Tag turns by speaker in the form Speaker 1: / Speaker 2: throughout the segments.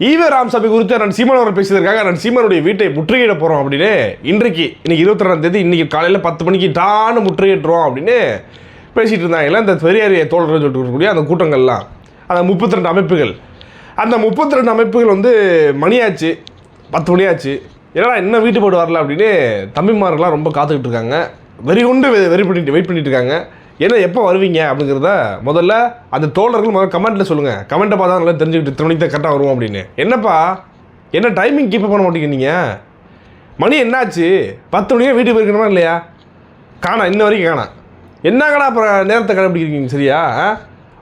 Speaker 1: EV Ramsamy குறித்து நான் சீமான் அவர் பேசியதற்காக நான் சீமானுடைய வீட்டை முற்றுகையிட போகிறோம் அப்படின்னு இன்றைக்கு இன்னைக்கு இருபத்தி ரெண்டாம் தேதி இன்றைக்கி காலையில் பத்து மணிக்கு டான்னு முற்றுகையிட்டுறோம் அப்படின்னு பேசிகிட்டு இருந்தாங்க இந்த பெரியாரிய தோழர்கள் சொல்லிட்டு இருக்கக்கூடிய அந்த கூட்டங்கள்லாம். அந்த முப்பத்தி ரெண்டு அமைப்புகள். அந்த முப்பத்தி ரெண்டு அமைப்புகள் வந்து மணியாச்சு பத்து மணியாச்சு. ஏன்னா இன்னும் வீட்டு போட்டு வரல அப்படின்னு தம்பிமார்கள்லாம் ரொம்ப காத்துக்கிட்டு இருக்காங்க. வெறி கொண்டு வெ- வெறி பண்ணிட்டு வெயிட் பண்ணிட்டு இருக்காங்க. என்ன எப்போ வருவீங்க அப்படிங்கிறத முதல்ல அந்த தோழர்கள் முதல்ல கமெண்ட்டில் சொல்லுங்கள் கமெண்ட்டை பார்த்தா நல்லா தெரிஞ்சுக்கிட்டு இத்தனை மணிக்கு தான் கரெக்டாக வருவோம் அப்படின்னு. என்னப்பா? என்ன டைமிங் கீப்பப் பண்ண மாட்டேங்கிறீங்க மணி என்னாச்சு? பத்து மணிக்கே வீட்டுக்கு போயிருக்கணுமா இல்லையா? காணா இன்ன வரைக்கும் காணா. என்னங்கடா அப்புறம் நேரத்தை கடைப்பிடிக்கிறீங்க சரியா?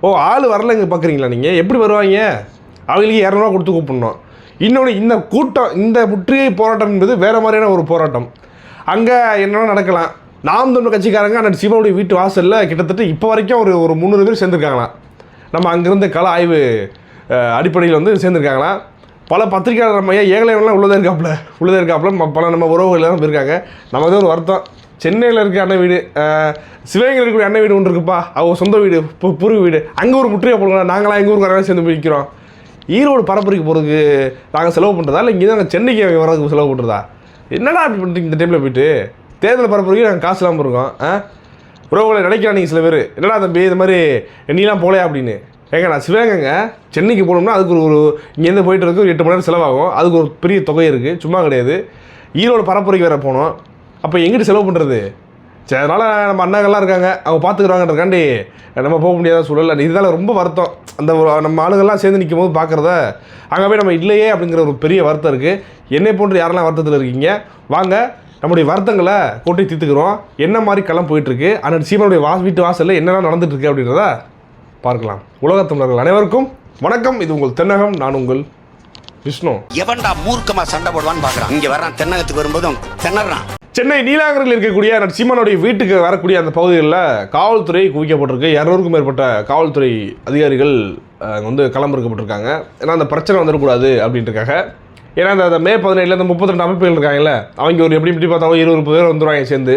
Speaker 1: ஓ ஆள் வரலங்க பார்க்குறீங்களா நீங்கள் எப்படி வருவாங்க? அவங்களுக்கு இரநூறுவா கொடுத்து கூப்பிடணும். இன்னொன்று இந்த கூட்டம் இந்த முற்றுகை போராட்டம் என்பது வேறு மாதிரியான ஒரு போராட்டம். அங்கே என்னென்ன நடக்கலாம். நாம் தமிழ் கட்சிக்காரங்க அண்ணன் சிவனுடைய வீட்டு வாசலில் கிட்டத்தட்ட இப்போ வரைக்கும் ஒரு ஒரு முந்நூறு பேர் சேர்ந்துருக்காங்களாம். நம்ம அங்கேருந்து கல ஆய்வு அடிப்படையில் வந்து சேர்ந்துருக்காங்களா? பல பத்திரிகையாளர் நம்ம ஐயா ஏகலைவெல்லாம் உள்ளதே இருக்காப்புல? உள்ளதே இருக்காப்புல? பல நம்ம உறவுகள்லாம் போயிருக்காங்க. நமக்கு ஒரு வருத்தம். சென்னையில் இருக்க அண்ணன் வீடு சிவகங்கையில் இருக்கக்கூடிய அண்ணன் வீடு ஒன்று இருக்குப்பா. அவங்க சொந்த வீடு பு- பூர்வீக வீடு. அங்கே ஒரு முற்றுகை போடுங்க நாங்களாம் எங்கள் ஊருக்கு சேர்ந்து போய்க்கிறோம். ஈரோடு பரப்புரைக்கு போகிறதுக்கு நாங்கள் செலவு பண்ணுறதா இல்லை இங்கே நாங்கள் சென்னைக்கு வரதுக்கு செலவு பண்ணுறதா என்னடா அப்படி பண்ணுறீங்க இந்த டைமில் போயிட்டு. தேர்தல் பரப்புறதுக்கு நாங்கள் காசு இல்லாமல் இருக்கோம் ஆ? உறவுகளை நினைக்கிறான் நீங்கள் சில பேர். என்னடா தம்பி இது மாதிரி நீலாம் போகலையா அப்படின்னு. ஏங்க நான் சிவகங்கைங்க. சென்னைக்கு போகணும்னா அதுக்கு ஒரு ஒரு இங்கேருந்து போயிட்டு இருக்கு ஒரு எட்டு மணி நேரம் செலவாகும். அதுக்கு ஒரு பெரிய தொகை இருக்குது சும்மா கிடையாது. ஈரோடு பரப்புரைக்கு வேறு போகணும் அப்போ எங்கிட்டு செலவு பண்ணுறது சரி அதனால் நம்ம அண்ணாங்கள்லாம் இருக்காங்க. அவங்க பார்த்துக்குறாங்கன்றக்காண்டி நம்ம போக முடியாத சூழல் இதனால் ரொம்ப வருத்தம். அந்த நம்ம ஆளுங்கள்லாம் சேர்ந்து நிற்கும் போது பார்க்குறத அங்கே போய் நம்ம இல்லையே அப்படிங்கிற ஒரு பெரிய வருத்தம் இருக்குது என்னை போன்று யாரெல்லாம் வருத்தத்தில் இருக்கீங்க? வாங்க நம்முடைய வருத்தங்களை கொட்டி தீர்த்துக்கிறோம். என்ன மாதிரி களம் போயிட்டுருக்கு? அண்ணன் சீமனுடைய வா வீட்டு வாசலில் என்னெல்லாம் நடந்துட்டு இருக்கு அப்படின்றத பார்க்கலாம். உலகத் தமிழர்கள் அனைவருக்கும் வணக்கம். இது உங்கள் தென்னகம் நான் உங்கள் விஷ்ணு.
Speaker 2: எவன்டா மூர்க்கமா சண்டை போடுவான்னு பாக்குறான். இங்க தென்னகத்துக்கு வரும்போதும் திணறான்.
Speaker 1: சென்னை நீலாங்கரில் இருக்கக்கூடிய சீமானுடைய வீட்டுக்கு வரக்கூடிய அந்த பகுதிகளில் காவல்துறை குவிக்கப்பட்டிருக்கு. இரநூறுக்கும் மேற்பட்ட காவல்துறை அதிகாரிகள் அஹ், வந்து களமிறக்கப்பட்டிருக்காங்க ஏன்னா அந்த பிரச்சனை வந்துடக்கூடாது அப்படின்றக்காக ஏன்னா அந்த மே பதினேழுல இந்த முப்பத்தி ரெண்டு அமைப்புகள் இருக்காங்கல்ல அவங்க ஒரு எப்படி இப்படி பார்த்தாலும் இருபது முப்பது பேர் வந்துடுவாங்க சேர்ந்து.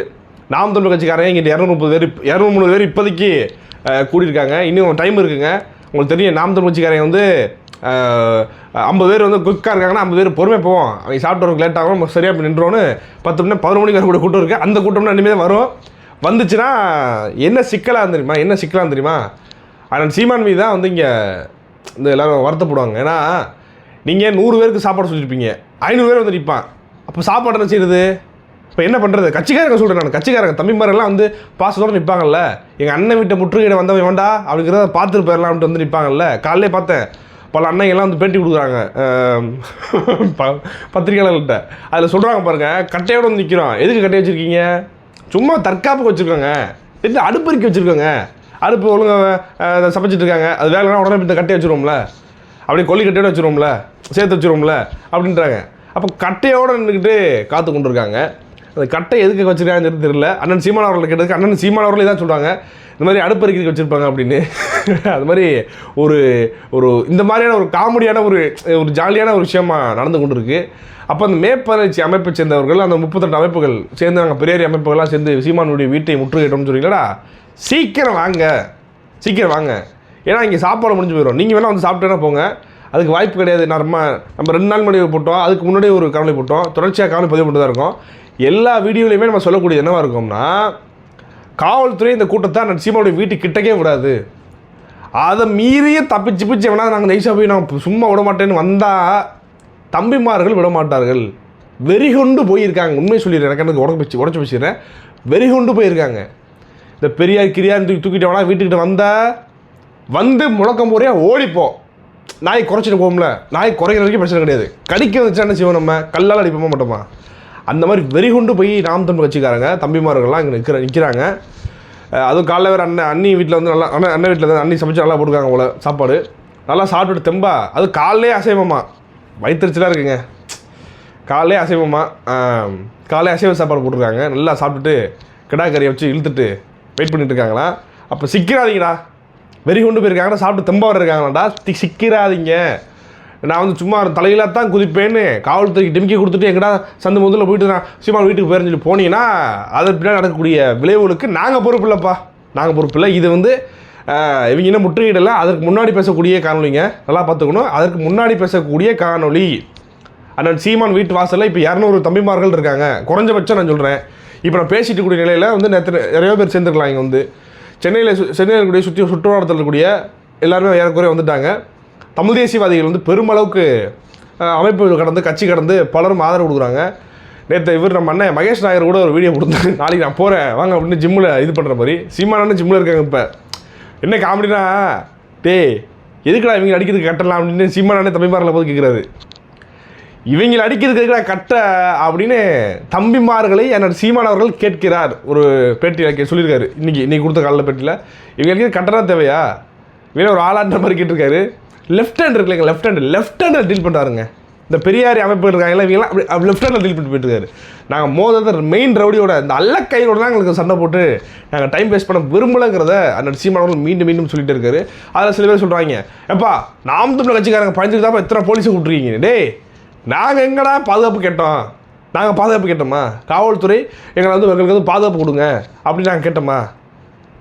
Speaker 1: நாம் தமிழ் கட்சிக்காரங்க இங்கே இரநூறு முப்பது பேர் இரநூறு முந்நூறு பேர் இப்போதைக்கு கூடியிருக்காங்க. இன்னும் டைம் இருக்குங்க. உங்களுக்கு தெரியும் நாம் தமிழ் கட்சிக்காரங்க வந்து ஐம்பது பேர் வந்து குயிக்காக இருக்காங்கன்னா ஐம்பது பேர் பொறுமை போவோம். அவங்க சாப்பிட்டு வரக்கு லேட் ஆகும் சரியாக போய் நின்றோன்னு பத்து மணி பதினொரு மணிக்கு வரக்கூடிய கூட்டம் இருக்குது அந்த கூட்டம்னா இனிமேல் வரும். வந்துச்சுன்னா என்ன சிக்கலாக தெரியுமா? என்ன சிக்கலாக தெரியுமா? ஆனால் சீமான் மீது தான் வந்து இங்கே இந்த எல்லோரும் வருத்தப்படுவாங்க. ஏன்னா நீங்கள் நூறு பேருக்கு சாப்பாடு சொல்லியிருப்பீங்க ஐநூறு பேர் வந்து நிற்பான் அப்போ சாப்பாடு என்ன செய்யுது இப்போ என்ன பண்ணுறது கட்சிக்காரங்க சொல்கிறேன் நான். கட்சிக்காரங்க தம்பிமாரெல்லாம் வந்து பாசத்தோடு நிற்பாங்கல்ல எங்கள் அண்ணன் வீட்டை முற்றுகையிட வந்தவன் வேண்டா அப்படிங்கிறத பார்த்துட்டு போயிடலாம்ட்டு வந்து நிற்பாங்கல்ல காலையிலே பார்த்தேன் பல அண்ணங்கள்லாம் வந்து பேட்டி கொடுக்குறாங்க. ப- பத்திரிகையாளர்கள்ட்ட. அதில் சொல்கிறாங்க பாருங்கள் கட்டையோடு வந்து நிற்கிறோம் எதுக்கு கட்டையை வச்சுருக்கீங்க? சும்மா தற்காப்புக்கு வச்சுருக்கோங்க. இல்லை அடுப்பறிக்கி வச்சுருக்கோங்க. அடுப்பு ஒழுங்காக சமைச்சிட்டு இருக்காங்க. அது வேலைனா உடனே இந்த கட்டையை வச்சுருவோம்ல. அப்படியே கொல்லி கட்டையோட வச்சுருவோம்ல சேர்த்து வச்சுருவோம்ல அப்படின்றாங்க. அப்போ கட்டையோடு நின்றுக்கிட்டு காத்து கொண்டு இருக்காங்க அந்த கட்டை எதுக்கு வச்சிருக்காங்கன்னு தெரியல. அண்ணன் சீமான் அவர்களை கேட்டதுக்கு அண்ணன் சீமான் அவர்களே தான் சொல்கிறாங்க இந்த மாதிரி அடுப்பறிக்கிறதுக்கு வச்சுருப்பாங்க அப்படின்னு. அது மாதிரி ஒரு ஒரு இந்த மாதிரியான ஒரு காமெடியான ஒரு ஒரு ஜாலியான ஒரு விஷயமா நடந்து கொண்டு இருக்குது அப்போ அந்த மேற்பயிற்சி அமைப்பை சேர்ந்தவர்கள் அந்த முப்பத்தெட்டு அமைப்புகள் சேர்ந்து நாங்கள் பெரியாரி அமைப்புகள்லாம் சேர்ந்து சீமானுடைய வீட்டை முற்றுகையிட்டோம்னு சொன்னீங்களா சீக்கிரம் வாங்க சீக்கிரம் வாங்க. ஏன்னா இங்கே சாப்பாடு முடிஞ்சு போயிடும் நீங்கள் வேணால் வந்து சாப்பிட்டேன்னா போங்க. அதுக்கு வாய்ப்பு கிடையாது. நம்ம நம்ம ரெண்டு நாள் முன்னாடி போட்டோம். அதுக்கு முன்னாடி ஒரு காணொலி போட்டோம். தொடர்ச்சியாக காணொலி பதிவு பண்ணிட்டு தான் இருக்கும். எல்லா வீடியோலையுமே நம்ம சொல்லக்கூடியது என்னவாக இருக்கும்னா காவல்துறை இந்த கூட்டத்தை நரசிம்மாவுடைய வீட்டு கிட்டக்கே விடாது. அதை மீறியே தப்பிச்சு பிச்சு வேணா நாங்கள் நைஸாக போய் நான் சும்மா விட மாட்டேன்னு வந்தால் தம்பிமார்கள் விட மாட்டார்கள். வெறிகொண்டு போயிருக்காங்க. உண்மையை சொல்லிடுறேன். எனக்கு எனக்கு உடம்பு வச்சு உடச்சி வச்சுக்கிறேன். வெறிகொண்டு போயிருக்காங்க. இந்த பெரியார் கிரியார் தூக்கி தூக்கிட்டு வீட்டுக்கிட்ட வந்தால் வந்து முழக்கம் போறியா? ஓடிப்போம் நாய் குறைச்சிட்டு போகும்ல. நாய் குறைக்கிற வரைக்கும் பிரச்சனை கிடையாது. கடிக்க வந்துச்சா என்ன செய்வோம் நம்ம? கல்லால் அடிப்போமா மாட்டோமா? அந்த மாதிரி வெறிகொண்டு போய் நாம் தமிழ் கட்சிக்காரங்க தம்பிமார்கள்லாம் இங்கே நிற்கிற நிற்கிறாங்க அதுவும் காலைல வேறு அண்ணன் அண்ணி வீட்டில் வந்து நல்லா அண்ணன் அண்ணன் வீட்டில் அண்ணி சமைச்சு நல்லா போட்டுருக்காங்க போல சாப்பாடு. நல்லா சாப்பிட்டுட்டு தெம்பா. அது காலையிலே அசைவமா? வயிற்றுச்சலாக இருக்குங்க. காலையிலே அசைவமா? ஆம், காலையிலே அசைவ சாப்பாடு போட்டிருக்காங்க. நல்லா சாப்பிட்டுட்டு கிடா கறியை வச்சு இழுத்துட்டு வெயிட் பண்ணிட்டு இருக்காங்களா? அப்போ சிக்கிறாதீங்கடா. வெறி கொண்டு போயிருக்காங்கன்னா சாப்பிட்டு தெம்பா இருக்காங்களாடா? தி- சிக்கிறாதீங்க. நான் வந்து சும்மா தலையில தான் குதிப்பேன்னு காவல்துறைக்கு டிமிக்கி கொடுத்துட்டு எங்கடா சந்து முதல்ல போயிட்டு நான் சீமான் வீட்டுக்கு போயிருன்னு சொல்லி போனீங்கன்னா அதன் பின்னாடி நடக்கக்கூடிய விளைவுகளுக்கு நாங்கள் பொறுப்பு இல்லைப்பா. நாங்கள் பொறுப்பு இல்லை. இது வந்து இவங்க இன்னும் முற்றுகையிடல. அதற்கு முன்னாடி பேசக்கூடிய காணொலிங்க நல்லா பார்த்துக்கணும். அதற்கு முன்னாடி பேசக்கூடிய காணொளி அண்ணன் சீமான் வீட்டு வாசலில் இப்போ இரநூறு தம்பிமார்கள் இருக்காங்க. குறைஞ்சபட்சம் நான் சொல்கிறேன் இப்போ நான் பேசிட்டு கூடிய நிலையில் வந்து நேற்று நிறைய பேர் சேர்ந்துருக்கலாம் இங்கே வந்து. சென்னையில் சு- சென்னையில் இருக்கக்கூடிய சுற்றி சுற்றுவட்டாரத்தில் இருக்கக்கூடிய எல்லாருமே ஏறக்குறைய வந்துட்டாங்க. தமிழ் தேசியவாதிகள் வந்து பெருமளவுக்கு அமைப்பு கடந்து கட்சி கடந்து பலரும் ஆதரவு கொடுக்குறாங்க. நேற்று இவர் நம்ம அண்ணன் மகேஷ் நாயர் கூட ஒரு வீடியோ கொடுத்தாரு. நாளைக்கு நான் போகிறேன் வாங்க அப்படின்னு ஜிம்மில் இது பண்ணுற மாதிரி. சீமானு ஜிம்மில் இருக்காங்க இப்போ. என்ன காமெடினா டேய் எதுக்குடா இவங்க அடிக்கிறதுக்கு கட்டலாம் அப்படின்னு சீமானே தம்பிமாரில் போது கேட்குறாரு இவங்களை அடிக்கிறதுக்கு கட்ட அப்படின்னு தம்பிமார்களை என்னோட சீமான் அவர்கள் கேட்கிறார். ஒரு பேட்டியில் கே சொல்லியிருக்காரு. இன்றைக்கி இன்றைக்கி கொடுத்த காலையில் பேட்டியில். இவங்களுக்கு கட்டணா தேவையா? இவங்க ஒரு ஆளாண்ட மாதிரி கேட்டிருக்காரு. லெஃப்ட் ஹேண்ட் இருக்குல்லைங்க லெஃப்ட் ஹேண்ட் லெஃப்ட் ஹேண்டில் டீல் பண்ணுறாருங்க இந்த பெரியாரி அமைப்பு இருக்காங்களா இவங்கெல்லாம் அப்படி லெஃப்ட் ஹேண்டில் டீல் பண்ணிட்டு போயிட்டுருக்காரு. நாங்கள் மோதத்தை மெயின் ரவுடியோட இந்த அல்ல கையோட தான் எங்களுக்கு சண்டை போட்டு நாங்கள் டைம் வேஸ்ட் பண்ண விரும்பலைங்கிறத அந்த சீமானவர்கள் மீண்டும் மீண்டும் சொல்லிட்டு இருக்காரு. அதில் சில பேர் சொல்கிறாங்க எப்பா நாம் தமிழ் கட்சிக்காரங்க பயந்துட்டு தான் எத்தனை போலீஸை விட்ருக்கீங்க டேய் நாங்கள் எங்கடா பாதுகாப்பு கேட்டோம்? நாங்கள் பாதுகாப்பு கேட்டோமா? காவல்துறை எங்களை வந்து எங்களுக்கு வந்து பாதுகாப்பு கொடுங்க அப்படின்னு நாங்கள் கேட்டோமா?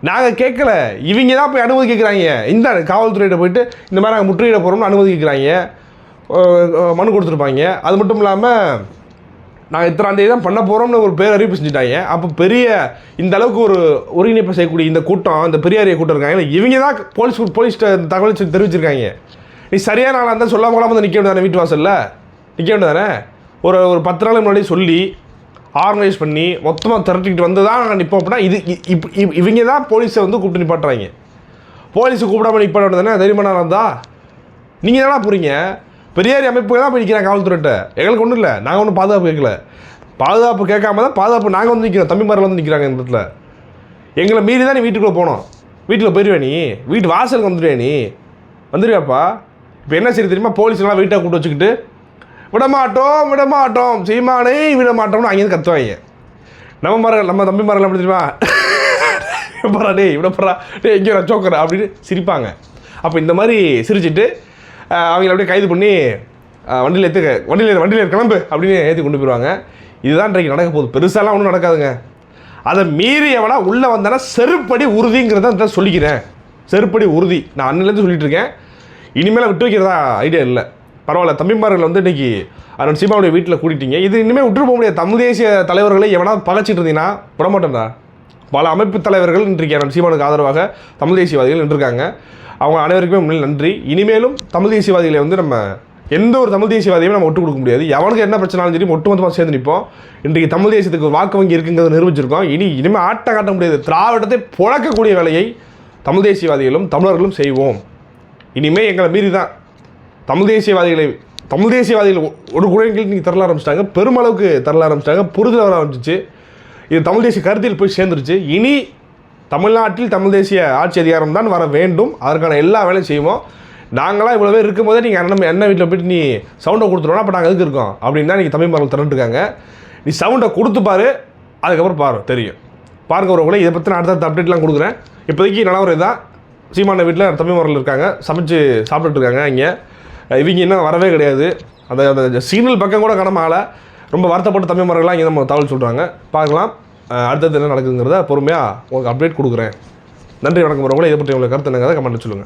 Speaker 1: நாங்கள் கேட்கல. இவங்க தான் போய் அனுமதி கேட்குறாங்க. இந்த காவல்துறையிட்ட போயிட்டு இந்த மாதிரி நாங்கள் முற்றுகையிட போகிறோம்னு அனுமதி கேட்குறாங்க. மனு கொடுத்துருப்பாங்க. அது மட்டும் இல்லாமல் நாங்கள் இத்தனாம் தேதி தான் பண்ண போகிறோம்னு ஒரு பேர் அறிவிப்பு செஞ்சுட்டாங்க. அப்போ பெரிய இந்த அளவுக்கு ஒரு ஒருங்கிணைப்பு செய்யக்கூடிய இந்த கூட்டம் இந்த பெரியாரிய கூட்டம் இருக்காங்க. இவங்க தான் போலீஸ் போலீஸ் தகவல் தெரிவிச்சிருக்காங்க. நீ சரியான ஆளாக இருந்தால் சொல்லாமல் கொள்ளாம வந்து நிற்க வேண்டியதான வீட்டு வாசலில் நிற்க வேண்டியதானே ஒரு ஒரு பத்து நாள் முன்னாடி சொல்லி ஆர்கனைஸ் பண்ணி மொத்தமாக திரட்டிக்கிட்டு வந்து தான் நாங்கள் நிற்போம் அப்படின்னா இது இப்- இவ்- இவங்க தான் போலீஸை வந்து கூப்பிட்டு நிப்பாட்டுறாங்க. போலீஸை கூப்பிடாம நிப்பாட்ட வேண்டியதானே தைரியமான இருந்தா நீங்கள் தானே போகிறீங்க பெரியாரி அமைப்பு தான் போய் நிற்கிறேன் காவல்துறையிட்ட எங்களுக்கு ஒன்றும் இல்லை. நாங்கள் ஒன்றும் பாதுகாப்பு கேட்கல. பாதுகாப்பு கேட்காம தான் பாதுகாப்பு நாங்கள் வந்து நிற்கிறோம் தம்பிமாரில் வந்து நிற்கிறாங்க இந்த இடத்துல. எங்களை மீறி தான் நீ வீட்டுக்குள்ளே போனோம். வீட்டில் போயிடுவே நீ? வீட்டு வாசலுக்கு வந்துடுவே நீ? வந்துடுவியாப்பா இப்போ என்ன சரி தெரியுமா? போலீஸ்லாம் வெயிட்டாக கூப்பிட்டு வச்சுக்கிட்டு விடமாட்டோம் விடமாட்டோம். சீமானே விடமாட்டோம்னு அங்கேருந்து கத்துவாங்க. நம்ம மரங்கள் நம்ம தம்பி மரங்கள் எப்படி தெரியுமா? போறா டேய் இவ்வளோ போறா? டேய் எங்கேயோ சோக்கரா அப்படின்னு சிரிப்பாங்க. அப்போ இந்த மாதிரி சிரிச்சிட்டு அவங்கள அப்படியே கைது பண்ணி வண்டியில் ஏற்று வண்டியில் வண்டியில் கிளம்பு அப்படின்னு ஏற்றி கொண்டு போயிடுவாங்க இதுதான் இன்றைக்கு நடக்க போகுது. பெருசாலாம் ஒன்றும் நடக்காதுங்க. அதை மீறி எவனா உள்ளே வந்தானா செருப்படி உறுதிங்கிறத தான் சொல்லிக்கிறேன். செருப்படி உறுதி. நான் அன்னிலேருந்து சொல்லிட்டு இருக்கேன். இனிமேல் விட்டு வைக்கிறதா ஐடியா இல்லை. பரவாயில்ல தம்பிமார்கள் வந்து இன்றைக்கி அருண் சீமாவுடைய வீட்டில் கூட்டிட்டீங்க. இது இனிமேல் விட்டு போக முடியாது. தமிழ் தேசிய தலைவர்களை எவனா பகைச்சிட்டு இருந்தீங்கன்னா விடமாட்டேன்டா பல அமைப்பு தலைவர்கள் இன்றைக்கு அருண் சீமானுக்கு ஆதரவாக தமிழ் தேசியவாதிகள் நின்றுருக்காங்க. அவங்க அனைவருக்குமே முன்னில் நன்றி. இனிமேலும் தமிழ் தேசியவாதிகளை வந்து நம்ம எந்த ஒரு தமிழ் தேசியவாதியுமே நம்ம ஒட்டு கொடுக்க முடியாது. எவனுக்கு என்ன பிரச்சனாலும் சரி ஒட்டுமொத்தமாக சேர்ந்து நிற்போம் இன்றைக்கு தமிழ் தேசியத்துக்கு ஒரு வாக்கு வங்கி இருக்குங்கிறத நிரூபிச்சிருக்கோம். இனி இனிமேல் ஆட்டம் காட்ட முடியாது. திராவிடத்தை புழக்கக்கூடிய வேலையை தமிழ் தேசியவாதிகளும் தமிழர்களும் செய்வோம். இனிமேல் எங்களை மீறி தான் தமிழ் தேசியவாதிகளை தமிழ் தேசியவாதிகள் ஒரு குழந்தைகள் நீங்கள் தரல ஆரம்பிச்சிட்டாங்க. பெருமளவுக்கு தரல ஆரம்பிச்சிட்டாங்க. புரிதல் வர ஆரம்பிச்சிச்சு. இது தமிழ் தேசிய கருத்தில் போய் சேர்ந்துருச்சு. இனி தமிழ்நாட்டில் தமிழ் தேசிய ஆட்சி அதிகாரம் தான் வர வேண்டும். அதற்கான எல்லா வேலையும் செய்வோம். நாங்களாம் இவ்வளோ பேர் இருக்கும்போதே நீங்கள் அண்ணன் என்ன வீட்டில் போயிட்டு நீ சவுண்டை கொடுத்துருவோம். அப்போ நாங்கள் எதுக்கு இருக்கோம்? அப்படின்னு தான் நீங்கள் தமிழ் மரங்கள் திரண்டுருக்காங்க. நீ சவுண்டை கொடுத்து பாரு. அதுக்கப்புறம் பாரு. தெரியும். பாருங்க ஒரு கூட இதை பற்றி நான் அடுத்த அப்டேட்லாம் கொடுக்குறேன். இப்போதைக்கு நிலவரம் தான் சீமான வீட்டில் தமிழ் மரங்கள் இருக்காங்க. சமைச்சு சாப்பிட்டுட்டு இருக்காங்க இங்கே. இவங்க இன்னும் வரவே கிடையாது. அந்த அந்த சீனல் பக்கம் கூட காணாமல ரொம்ப வருத்தப்பட்ட தமிழ் மரங்கள்லாம் இங்கே நம்ம தகவல் சொல்கிறாங்க பார்க்கலாம். அடுத்தது என்ன நடக்குதுங்கிறத பொறுமையாக உங்களுக்கு அப்டேட் கொடுக்குறேன். நன்றி வணக்கம். உறவுகளை இதை பற்றி உங்களுக்கு கருத்து என்னங்கிறத கமெண்ட்டில் சொல்லுங்கள்